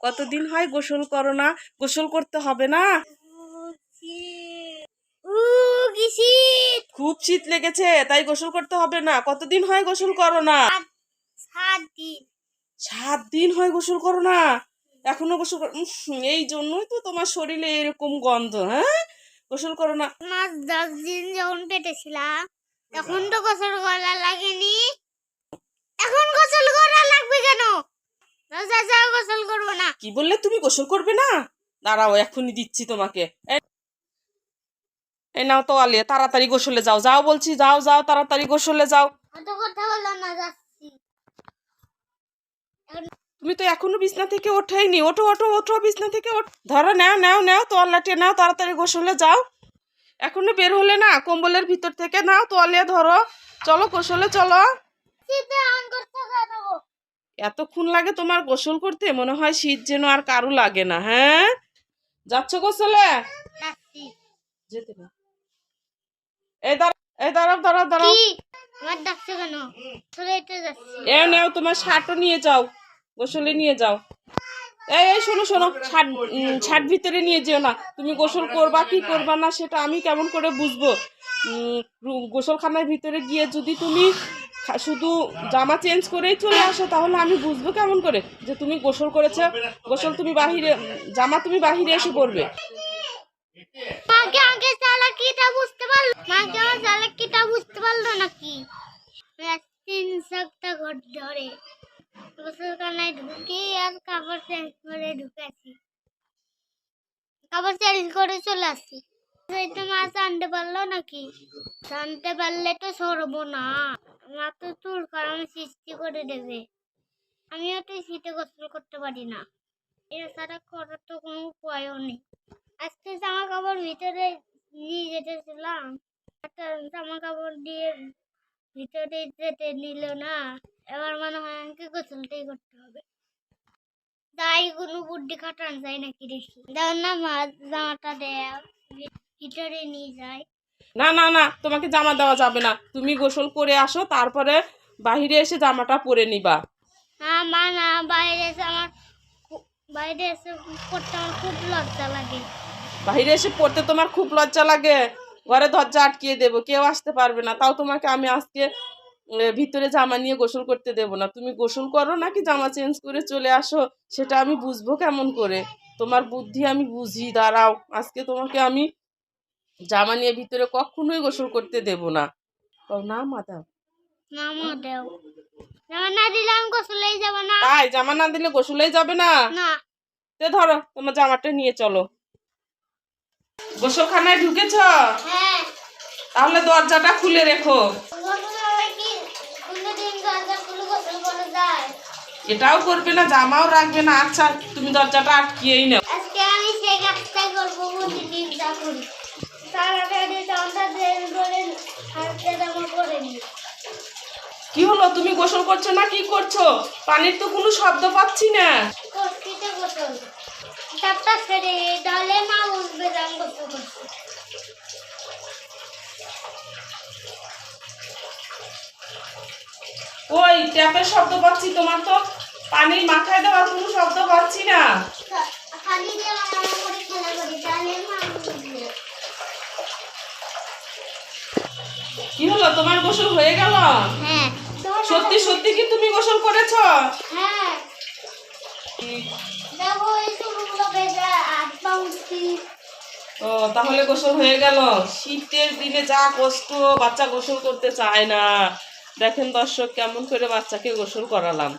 কতদিন হয়? গোসল করো না। গোসল করতে হবে না? খুব শীত লেগেছে তাই গোসল করতে হবে না। কতদিন হয় গোসল করো না? সাত দিন। সাত দিন হয় গোসল করো না? এখনও গোসল কর- এই জন্যই তো তোমার শরীরে এরকম গন্ধ হ্যাঁ? গোসল করো না। দশ দিন যখন পেটে ছিলাম তখন তো গোসল করা লাগেনি। এখন গোসল করা লাগবে কেন? গোসল করব না। কি বললে তুমি? গোসল করবে না? দাঁড়াও এখনই দিচ্ছি তোমাকে। এই- নাও তো আলিয়া তাড়াতাড়ি গোসলে যাও। যাও বলছি যাও যাও তাড়াতাড়ি গোসলে যাও। তুমি তো এখনও বিছনা থেকে ওঠেইনি। ওঠো ওঠো ওঠো বিছনা থেকে ধরো নাও নাও নাও তোয়ালাটে নাও তাড়াতাড়ি গোসলে যাও। এখনও বের হলে না কম্বলের ভিতর থেকে নাও তোয়ালিয়া ধরো। চলো গোসলে চলো শীতে অন করতে কেন এতক্ষণ লাগে তোমার গোসল করতে? মনে হয় শীত যেন আর কারু লাগে না হ্যাঁ? যাচ্ছ গোসলে? যেতে না এই দাঁড়া এই দাঁড়াও দাঁড়াও দাঁড়াও। আমার ডাকছে কেন? চলে যেতে যাচ্ছি। এ নাও তোমার শার্টও নিয়ে যাও। গোসলে নিয়ে যাও। এই এই শোনো শোনো শার্ট শার্ট ভিতরে নিয়ে যেও না। তুমি গোসল করবা কি করবা না সেটা আমি কেমন করে বুঝব? গোসলখানার ভিতরে গিয়ে যদি তুমি শুধু জামা চেঞ্জ করেই চলে আসো, তাহলে আমি বুঝব কেমন করে যে তুমি গোসল করেছ, গোসল তুমি বাহিরে, জামা তুমি বাহিরে এসে পরবে। মাকে বুঝতে পারল মাকে আমার বুঝতে পারল নাকি? ঘর ধরে আর কাপড় চেঞ্জ করে কাপড় চেঞ্জ করে চলে আসছি। সেই তো মা জানতে পারল নাকি? জানতে পারলে তো সরবো না। মা তো চুল কারণ সৃষ্টি করে দেবে। আমিও তো শীতে গোসল করতে পারি না। এছাড়া করার তো কোনো উপায়ও নেই। আজকে জামা কাপড় ভিতরে নিয়ে যেতেছিলাম একটা জামা কাপড় দিয়ে ভিতরে যেতে নিল না। এবার মনে হয় আমাকে গোসলটাই করতে হবে। তাই কোনো বুদ্ধি খাটান যায় নাকি দেখি। দাও না মা জামাটা দেয়। ভিতরে নিয়ে যায় না না না তোমাকে জামা দেওয়া যাবে না। তুমি গোসল করে আসো তারপরে বাহিরে এসে জামাটা পরে নিবা। না মা না বাইরে এসে আমার বাইরে এসে আমার খুব লজ্জা লাগে। বাহিরে এসে পড়তে তোমার খুব লজ্জা লাগে? ঘরে দরজা আটকিয়ে দেবো কেউ আসতে পারবে না। তাও তোমাকে আমি আজকে ভিতরে জামা নিয়ে গোসল করতে দেবো না। তুমি গোসল করো নাকি জামা চেঞ্জ করে চলে আসো সেটা আমি বুঝব কেমন করে। তোমার বুদ্ধি আমি বুঝি দাঁড়াও। আজকে তোমাকে আমি জামা নিয়ে ভিতরে কখনোই গোসল করতে দেব না। না মাথা না মা দেও। জামা না দিলে আমি গোসলেই যাব না। তাই জামা না দিলে গোসলেই যাবে না? না। তে ধরো তোমার জামাটা নিয়ে চলো। গোসলখানায় ঢুকেছ? হ্যাঁ। তাহলে দরজাটা খুলে রেখো। এটাও করবে না জামাও রাখবে না। আচ্ছা তুমি দরজাটা আটকিয়েই নাও। আজকে আমি সেই কাজটাই করব প্রতিদিন যা করি। কি হলো? তুমি গোসল করছ না? কি করছ? পানির তো কোনো শব্দ পাচ্ছি না। ওই ট্যাপের শব্দ পাচ্ছি তোমার তো। পানির মাথায় দেওয়ার কোনো শব্দ পাচ্ছি না খা- খালি দিয়ে রান্না করে খেলা করি তাহলে মা বুঝবে কি হলো? তোমার গোসল হয়ে গেল? হ্যাঁ। সত্যি সত্যি কি তুমি গোসল করেছ? হ্যাঁ। ও তাহলে গোসল হয়ে গেল। শীতের দিনে যা কষ্ট বাচ্চা গোসল করতে চায় না। দেখেন দর্শক কেমন করে বাচ্চাকে গোসল করালাম।